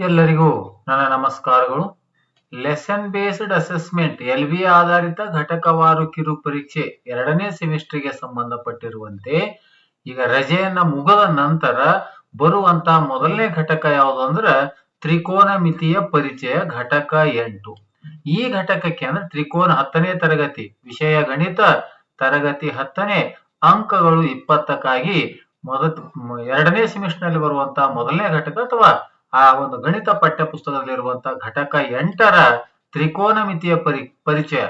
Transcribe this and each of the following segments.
ಎಲ್ಲರಿಗೂ ನನ್ನ ನಮಸ್ಕಾರಗಳು. Lesson based assessment L B ಆಧಾರಿತ ಘಟಕವಾರು ಕಿರು ಪರೀಕ್ಷೆ ಎರಡನೇ ಸೆಮಿಸ್ಟರ್ಗೆ ಸಂಬಂಧಪಟ್ಟಿರುವಂತೆ ಈಗ ರಜೆಯನ್ನ ಮುಗದ ನಂತರ ಬರುವಂತ ಮೊದಲನೇ ಘಟಕ ಯಾವುದು ಅಂದ್ರೆ ತ್ರಿಕೋನ ಮಿತಿಯ ಪರಿಚಯ ಘಟಕ ಎಂಟು. ಈ ಘಟಕಕ್ಕೆ ಅಂದ್ರೆ ತ್ರಿಕೋನ ಹತ್ತನೇ ತರಗತಿ, ವಿಷಯ ಗಣಿತ ತರಗತಿ ಹತ್ತನೇ ಅಂಕಗಳು ಇಪ್ಪತ್ತಕ್ಕಾಗಿ ಮೊದ ಎರಡನೇ ಸೆಮಿಸ್ಟರ್ನಲ್ಲಿ ಬರುವಂತಹ ಮೊದಲನೇ ಘಟಕ ಅಥವಾ ಆ ಒಂದು ಗಣಿತ ಪಠ್ಯ ಪುಸ್ತಕದಲ್ಲಿರುವಂತಹ ಘಟಕ ಎಂಟರ ತ್ರಿಕೋನ ಮಿತಿಯ ಪರಿ, ಪರಿಚಯ.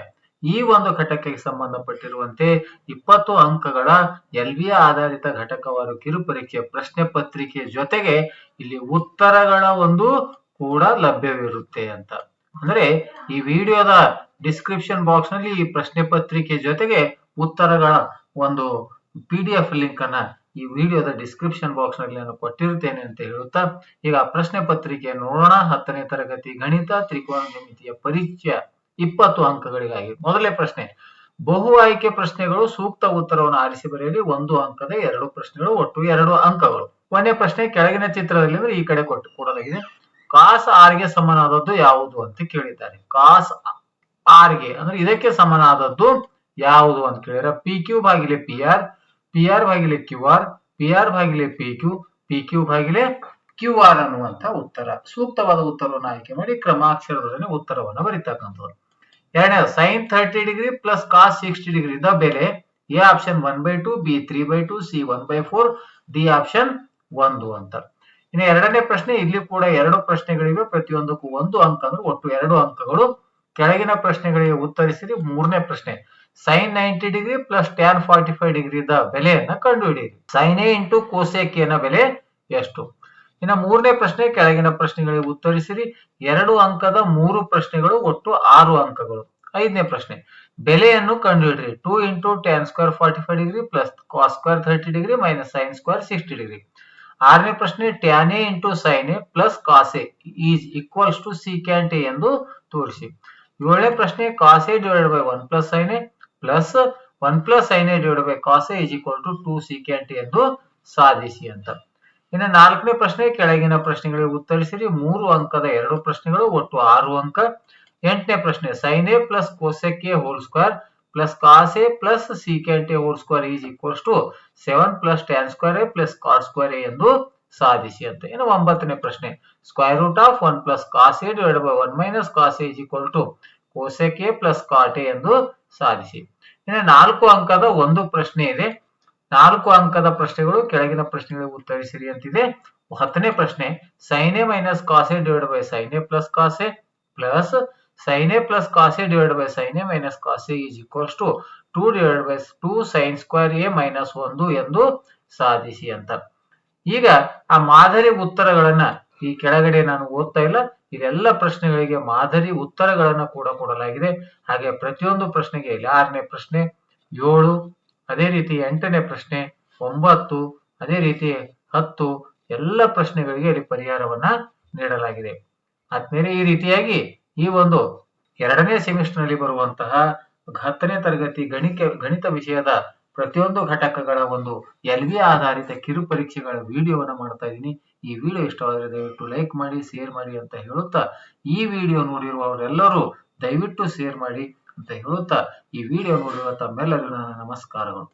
ಈ ಒಂದು ಘಟಕಕ್ಕೆ ಸಂಬಂಧಪಟ್ಟಿರುವಂತೆ ಇಪ್ಪತ್ತು ಅಂಕಗಳ ಎಲ್ ವಿ ಆಧಾರಿತ ಘಟಕವಾರು ಕಿರುಪರೀಕ್ಷೆ ಪ್ರಶ್ನೆ ಪತ್ರಿಕೆ ಜೊತೆಗೆ ಇಲ್ಲಿ ಉತ್ತರಗಳ ಒಂದು ಕೂಡ ಲಭ್ಯವಿರುತ್ತೆ ಅಂತ. ಅಂದ್ರೆ ಈ ವಿಡಿಯೋದ ಡಿಸ್ಕ್ರಿಪ್ಷನ್ ಬಾಕ್ಸ್ನಲ್ಲಿ ಈ ಪ್ರಶ್ನೆ ಪತ್ರಿಕೆ ಜೊತೆಗೆ ಉತ್ತರಗಳ ಒಂದು ಪಿ ಡಿ ಎಫ್ ಲಿಂಕ್ ಅನ್ನ ಈ ವಿಡಿಯೋದ ಡಿಸ್ಕ್ರಿಪ್ಷನ್ ಬಾಕ್ಸ್ನಲ್ಲಿ ನಾನು ಕೊಟ್ಟಿರುತ್ತೇನೆ ಅಂತ ಹೇಳುತ್ತಾ, ಈಗ ಪ್ರಶ್ನೆ ಪತ್ರಿಕೆ ನೋಡೋಣ. ಹತ್ತನೇ ತರಗತಿ ಗಣಿತ, ತ್ರಿಕೋನ ತ್ರಿಕೋನಮಿತಿಯ ಪರಿಚಯ ಇಪ್ಪತ್ತು ಅಂಕಗಳಿಗಾಗಿ. ಮೊದಲನೇ ಪ್ರಶ್ನೆ, ಬಹು ಆಯ್ಕೆ ಪ್ರಶ್ನೆಗಳು ಸೂಕ್ತ ಉತ್ತರವನ್ನು ಆರಿಸಿ ಬರೆಯಲಿ. ಒಂದು ಅಂಕದ ಎರಡು ಪ್ರಶ್ನೆಗಳು, ಒಟ್ಟು ಎರಡು ಅಂಕಗಳು. ಕೊನೆಯ ಪ್ರಶ್ನೆ, ಕೆಳಗಿನ ಚಿತ್ರದಲ್ಲಿ ಅಂದ್ರೆ ಈ ಕಡೆ ಕೊಟ್ಟು ಕೊಡಲಾಗಿದೆ. ಕಾಸ್ ಆರ್ಗೆ ಸಮನಾದದ್ದು ಯಾವುದು ಅಂತ ಕೇಳಿದ್ದಾರೆ. ಕಾಸ್ ಆರ್ಗೆ ಅಂದ್ರೆ ಇದಕ್ಕೆ ಸಮನಾದದ್ದು ಯಾವುದು ಅಂತ ಕೇಳಿದ್ರೆ ಪಿ ಕ್ಯೂ ಬಾಗಿಲೆ ಪಿ ಆರ್ ಪಿ ಆರ್ ಭಾಗಿಲೆ ಕ್ಯೂ ಆರ್ ಪಿ ಆರ್ ಭಾಗಿಲೆ ಪಿ ಕ್ಯೂ ಪಿ ಕ್ಯೂ ಭಾಗಿಲೆ ಕ್ಯೂ ಆರ್ ಅನ್ನುವಂತ ಉತ್ತರ. ಸೂಕ್ತವಾದ ಉತ್ತರವನ್ನು ಆಯ್ಕೆ ಮಾಡಿ ಕ್ರಮಾಕ್ಷರದೊಡನೆ ಉತ್ತರವನ್ನು ಬರೀತಕ್ಕಂಥದ್ದು. ಎರಡನೇ sine thirty degree plus cos sixty degree the ಬೆಲೆ A option one by two B three by two C one by four D option ಒಂದು ಅಂತ. ಇನ್ನು ಎರಡನೇ ಪ್ರಶ್ನೆ, ಇಲ್ಲಿ ಕೂಡ ಎರಡು ಪ್ರಶ್ನೆಗಳಿವೆ, ಪ್ರತಿಯೊಂದಕ್ಕೂ ಒಂದು ಅಂಕ ಅಂದ್ರೆ ಒಟ್ಟು ಎರಡು ಅಂಕಗಳು. ಕೆಳಗಿನ ಪ್ರಶ್ನೆಗಳಿಗೆ ಉತ್ತರಿಸಿರಿ, ಮೂರನೇ ಪ್ರಶ್ನೆ. Sine ninety degree plus tan forty five degree the ಬೆಲೆಯನ್ನ ಕಂಡುಹಿಡಿಯಿರಿ. ಸೈನ್ ಎ ಇಂಟು ಕೋಸೆಕ್ನ ಬೆಲೆ ಎಷ್ಟು? ಇನ್ನು ಮೂರನೇ ಪ್ರಶ್ನೆ, ಕೆಳಗಿನ ಪ್ರಶ್ನೆಗಳಿಗೆ ಉತ್ತರಿಸಿರಿ. ಎರಡು ಅಂಕದ ಮೂರು ಪ್ರಶ್ನೆಗಳು ಒಟ್ಟು ಆರು ಅಂಕಗಳು. ಐದನೇ ಪ್ರಶ್ನೆ, ಬೆಲೆಯನ್ನು ಕಂಡುಹಿಡಿರಿ two into tan square forty five degree plus cos square thirty degree minus sine square sixty degree ಆರನೇ ಪ್ರಶ್ನೆ tan A into sine A plus cos A is equals to secant A ಎಂದು ತೋರಿಸಿ. ಏಳನೇ ಪ್ರಶ್ನೆ cos A divide by one plus sine A plus one plus sine A divide by cos A is equal to two secant ಎಂದು ಸಾಧಿಸಿ ಅಂತ. ಇನ್ನು ನಾಲ್ಕನೇ ಪ್ರಶ್ನೆ, ಕೆಳಗಿನ ಪ್ರಶ್ನೆಗಳಿಗೆ ಉತ್ತರಿಸಿರಿ. ಮೂರು ಅಂಕದ ಎರಡು ಪ್ರಶ್ನೆಗಳು, ಒಟ್ಟು ಆರು ಅಂಕ. ಎಂಟನೇ ಪ್ರಶ್ನೆ sine A plus cosec A whole square plus cos A plus secant A whole square is equals to seven plus tan square A plus cos square A ಎಂದು ಸಾಧಿಸಿ ಅಂತ. ಇನ್ನು ಒಂಬತ್ತನೇ ಪ್ರಶ್ನೆ square root of one plus cos A divide by one minus cos A is equal to cosec plus cot ಎಂದು ಸಾಧಿಸಿ. ಇನ್ನು ನಾಲ್ಕು ಅಂಕದ ಒಂದು ಪ್ರಶ್ನೆ ಇದೆ. ನಾಲ್ಕು ಅಂಕದ ಪ್ರಶ್ನೆಗಳು ಕೆಳಗಿನ ಪ್ರಶ್ನೆಗಳಿಗೆ ಉತ್ತರಿಸಿರಿ ಅಂತಿದೆ. ಹತ್ತನೇ ಪ್ರಶ್ನೆ sine A minus cos A divide by sine A plus cos A plus sine A plus cos A divide by sine A minus cos A is equals to two divide by two sine square A minus ಒಂದು ಎಂದು ಸಾಧಿಸಿ ಅಂತ. ಈಗ ಆ ಮಾದರಿ ಉತ್ತರಗಳನ್ನ ಈ ಕೆಳಗಡೆ ನಾನು ಓದ್ತಾ ಇಲ್ಲ. ಇದೆಲ್ಲ ಪ್ರಶ್ನೆಗಳಿಗೆ ಮಾದರಿ ಉತ್ತರಗಳನ್ನು ಕೂಡ ಕೊಡಲಾಗಿದೆ. ಹಾಗೆ ಪ್ರತಿಯೊಂದು ಪ್ರಶ್ನೆಗೆ ಇಲ್ಲಿ ಆರನೇ ಪ್ರಶ್ನೆ, ಏಳು, ಅದೇ ರೀತಿ ಎಂಟನೇ ಪ್ರಶ್ನೆ, ಒಂಬತ್ತು, ಅದೇ ರೀತಿ ಹತ್ತು, ಎಲ್ಲ ಪ್ರಶ್ನೆಗಳಿಗೆ ಇಲ್ಲಿ ಪರಿಹಾರವನ್ನ ನೀಡಲಾಗಿದೆ. ಆದ್ಮೇಲೆ ಈ ರೀತಿಯಾಗಿ ಈ ಒಂದು ಎರಡನೇ ಸೆಮಿಸ್ಟರ್ನಲ್ಲಿ ಬರುವಂತಹ ಹತ್ತನೇ ತರಗತಿ ಗಣಿಕೆ, ಗಣಿತ ವಿಷಯದ ಪ್ರತಿಯೊಂದು ಘಟಕಗಳ ಒಂದು ಎಲ್ ವಿ ಆಧಾರಿತ ಕಿರು ಪರೀಕ್ಷೆಗಳ ವಿಡಿಯೋವನ್ನು ಮಾಡ್ತಾ ಇದ್ದೀನಿ ಈ ವಿಡಿಯೋ ಇಷ್ಟವಾದರೆ ದಯವಿಟ್ಟು ಲೈಕ್ ಮಾಡಿ ಶೇರ್ ಮಾಡಿ ಅಂತ ಹೇಳುತ್ತಾ, ಈ ವಿಡಿಯೋ ನೋಡಿರುವವರೆಲ್ಲರೂ ದಯವಿಟ್ಟು ಶೇರ್ ಮಾಡಿ ಅಂತ ಹೇಳುತ್ತಾ, ಈ ವಿಡಿಯೋ ನೋಡಿರುವ ತಮ್ಮೆಲ್ಲರಿಗೂ ನನ್ನ ನಮಸ್ಕಾರಗಳು.